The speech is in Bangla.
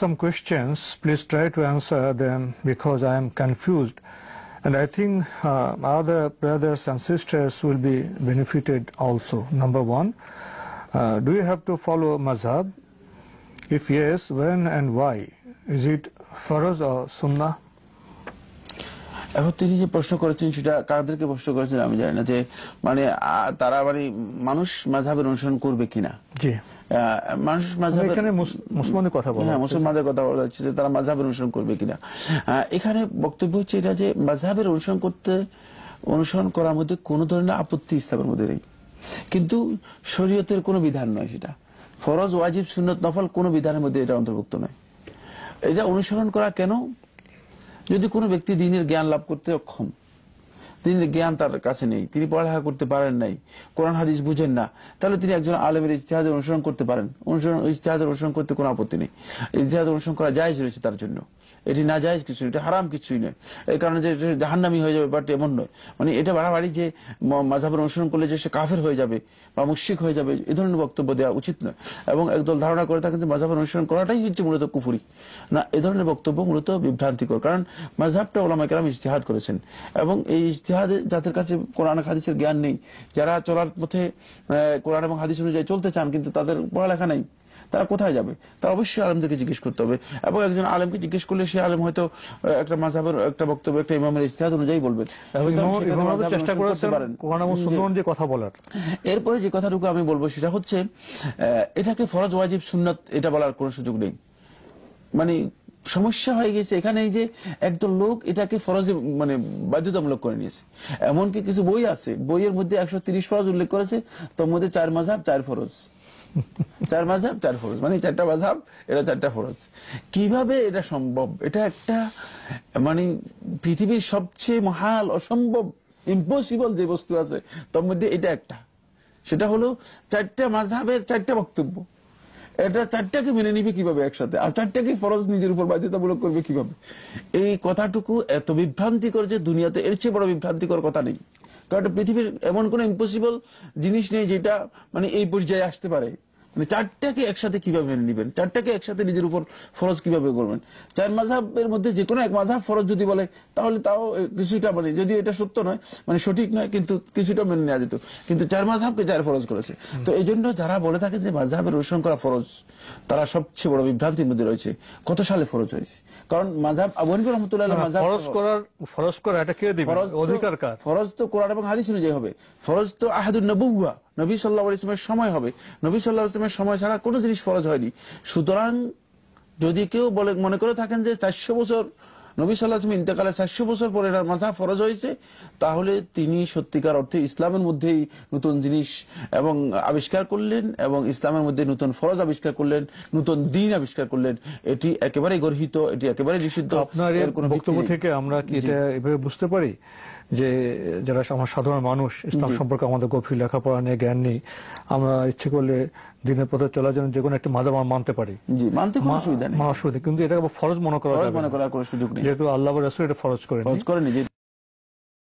some questions. Please try to answer them because I am confused. And I think uh, other brothers and sisters will be benefited also. Number one, uh, do you have to follow mazhab? If yes, when and why? Is it farz or sunnah? এখন তিনি যে প্রশ্ন করেছেন সেটা কাদেরকে প্রশ্ন করেছেন আমি জানি না যে মানে তারা মানে মানুষ মাঝাবের অনুসরণ করবে কিনা? মানুষ মাঝাবের এখানে কথা বলা হ্যাঁ হচ্ছে। মুসলমানদের কথা বলা যাচ্ছে যে তারা মাঝাবের অনুসরণ করবে কিনা। এখানে বক্তব্য হচ্ছে এটা যে মাঝাবের অনুসরণ করতে অনুসরণ করার মধ্যে কোনো ধরনের আপত্তি ইসলামের মধ্যে নেই। কিন্তু শরীয়তের কোনো বিধান নয় সেটা। ফরজ ওয়াজিব সুন্নত নফল কোনো বিধানের মধ্যে এটা অন্তর্ভুক্ত নয়। এটা অনুসরণ করা কেন? যদি কোনো ব্যক্তি দিনের জ্ঞান লাভ করতে অক্ষম দিনের জ্ঞান তার কাছে নেই, তিনি পড়ালেখা করতে পারেন নাই, কোরআন, হাদিস বুঝেন না, তাহলে তিনি একজন আলমের ইতিহাদের অনুসরণ করতে পারেন। অনুসরণ ইতিহাদের অনুসরণ করতে কোনো আপত্তি নেই। ইতিহাদ অনুসরণ করা জায়জ রয়েছে তার জন্য। এটি না জায়জ কিছু, এটা হারাম কিছুই নয়। এই কারণে যে জাহান্নামি হয়ে যাবে বাট এমন নয়। মানে এটা বাড়াবাড়ি যে ম- মাঝহাবের অনুসরণ করলে যে সে কাফের হয়ে যাবে বা মুশিক হয়ে যাবে, এ ধরনের বক্তব্য দেওয়া উচিত নয়। এবং একদল ধারণা করে থাকেন যে মাঝহাবের অনুসরণ করাটাই হচ্ছে মূলত কুফুরি। না, এ ধরনের বক্তব্য মূলত বিভ্রান্তিকর, কারণ মাঝহাবটা ওলামা কেরাম ইজতিহাদ করেছেন। এবং এই যাদের কাছে কোরআন হাদিসের জ্ঞান নেই যারা চলার পথে কোরআন এবং হাদিস অনুযায়ী চলতে চান কিন্তু তাদের পড়ালেখা নাই তারা কোথায় যাবে? তারা অবশ্যই আলমদেরকে জিজ্ঞেস করতে হবে। এবং একজন আলেমকে জিজ্ঞেস করলে সে আলেম হয়তো একটা মাঝহাবের একটা বক্তব্য একটা ইমামের ইস্তেহাদ অনুযায়ী বলবেন কথা বলার। এরপরে যে কথাটুকু আমি বলব সেটা হচ্ছে এটাকে ফরজ ওয়াজিব সুন্নাত এটা বলার কোনো সুযোগ নেই। মানে সমস্যা হয়ে গেছে। এখানে এই যে একদল লোক এটাকে ফরজে মানে বাধ্যতামূলক করে নিয়েছে। এমনকি কিছু বই আছে বইয়ের মধ্যে একশো তিরিশ ফরজ উল্লেখ করেছে তোর মধ্যে চার মাঝাব চার ফরজ। চার মাঝাব চার ফরজ মানে চারটা মাঝাব এটা চারটা ফরজ। কীভাবে এটা সম্ভব? এটা একটা মানে পৃথিবীর সবচেয়ে মহাল অসম্ভব ইম্পসিবল যে বস্তু আছে তার মধ্যে এটা একটা। সেটা হলো চারটা মাঝাবের চারটা বক্তব্য। এটা চারটাকে মেনে নিবে কীভাবে একসাথে? আর চারটাকে ফরজ নিজের উপর বাধ্যতামূলক করবে কীভাবে? এই কথাটুকু এত বিভ্রান্তিকর যে দুনিয়াতে এর চেয়ে বড় বিভ্রান্তিকর কথা নেই। কারণ পৃথিবীর এমন কোন ইম্পসিবল জিনিস নেই যেটা মানে এই পর্যায়ে আসতে পারে। মানে চারটাকে একসাথে কীভাবে মেনে নিবেন? চারটাকে একসাথে নিজের উপর ফরজ কীভাবে করবেন? চার মাঝাবের মধ্যে যে কোনো এক মাঝাব ফরজ যদি বলে তাহলে তাও কিছুটা মানে যদি এটা সত্য নয় মানে সঠিক নয় কিন্তু কিছুটা মেনে নেওয়া যেত। কিন্তু চার মাঝাবকে চার ফরজ করেছে তো এই জন্য যারা বলে থাকে যে মাঝাবের অনুসরণ করা ফরজ তারা সবচেয়ে বড় বিভ্রান্তির মধ্যে রয়েছে। কত সালে ফরজ হয়েছে? কারণ মাঝাব আবু হানিফা রহমতুল্লাহ মাঝাব ফরজ করার ফরজ করা এটা কে দিবে? ফরজ তো- অধিকার কার? ফরজ তো কোরআন এবং হাদিস অনুযায়ী হবে। ফরজ তো আহাদুন নবুয়া নবী সাল্লাহ ইসলামের সময় হবে। নবী সাল্লাহ ইসলামের সময় ছাড়া কোনো জিনিস ফরজ হয়নি। সুতরাং যদি কেউ বলে মনে করে থাকেন যে চারশো বছর নবী সাল্লাহ ইন্তেকালে চারশো বছর পরে মাথা ফরজ হয়েছে তাহলে তিনি সত্যিকার অর্থে ইসলামের মধ্যেই নতুন জিনিস এবং আবিষ্কার করলেন এবং ইসলামের মধ্যে নতুন ফরজ আবিষ্কার করলেন নতুন দিন আবিষ্কার করলেন। এটি একেবারে গর্হিত এটি একেবারে নিষিদ্ধ। আপনার বক্তব্য থেকে আমরা কি এটা এভাবে বুঝতে পারি? যে যারা আমার সাধারণ মানুষ ইসলাম সম্পর্কে আমাদের গভীর লেখাপড়া নিয়ে জ্ঞান নেই আমরা ইচ্ছে করলে দিনের পথে চলার জন্য যে কোনো একটি আমরা মানতে পারি। জি মানতে কোনো অসুবিধা নেই। অসুবিধা কিন্তু এটা ফরজ মনে করা মনে না। করার কোনো সুযোগ নেই। যেহেতু আল্লাহ রাসূল এটা ফরজ করে ফরজ করেনি যে